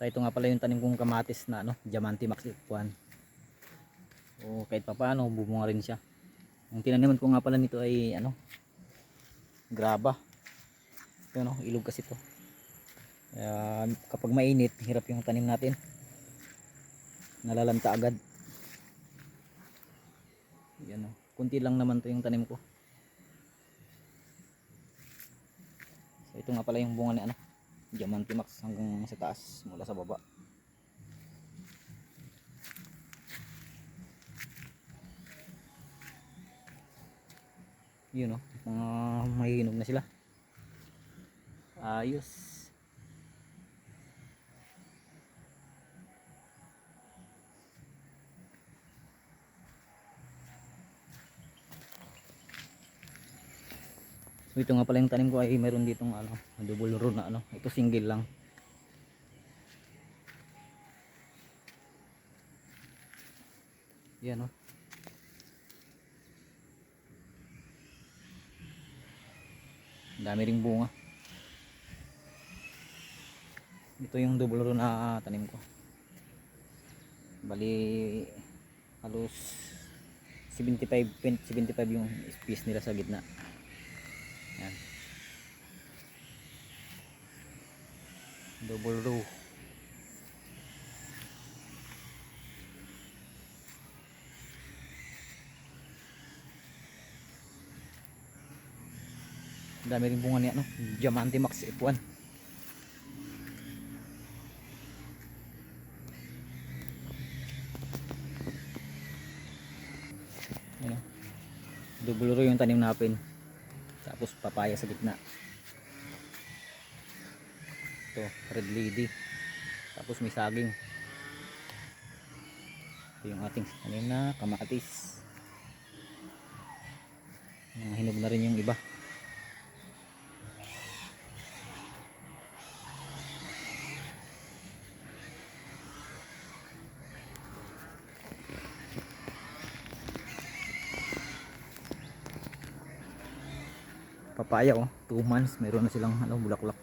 So ito nga pala yung tanim kong kamatis na ano, Diamante Max F1. O kahit pa paano, bubunga rin siya. Ang tinaniman ko nga pala nito ay ano, graba. Ito no, ilog kasi to. Kaya kapag mainit, hirap yung tanim natin. Nalalanta agad. Yan o. Kunti lang naman to yung tanim ko. So ito nga pala yung bunga ni ano, Diamante Max hanggang sa taas mula sa baba. Yun o, mga mahihinog na sila. Ayos. So ito nga pala yung tanim ko ay meron ditong ano, double row na ano. Ito single lang. Yan oh. Dami ring bunga. Ito yung double row na tanim ko. Bali halos 75 75 yung space nila sa gitna. Yan. Double row. Dami rin bunga niya, no? Diamante Max F1. Yan, oh. Double row yung tanim natin. Tapos papaya sa gitna. Ito, red lady. Tapos may saging. Ito yung ating tanim na kamatis. Hinog na rin yung iba. Papaya oh. 2 months meron na silang ano bulaklak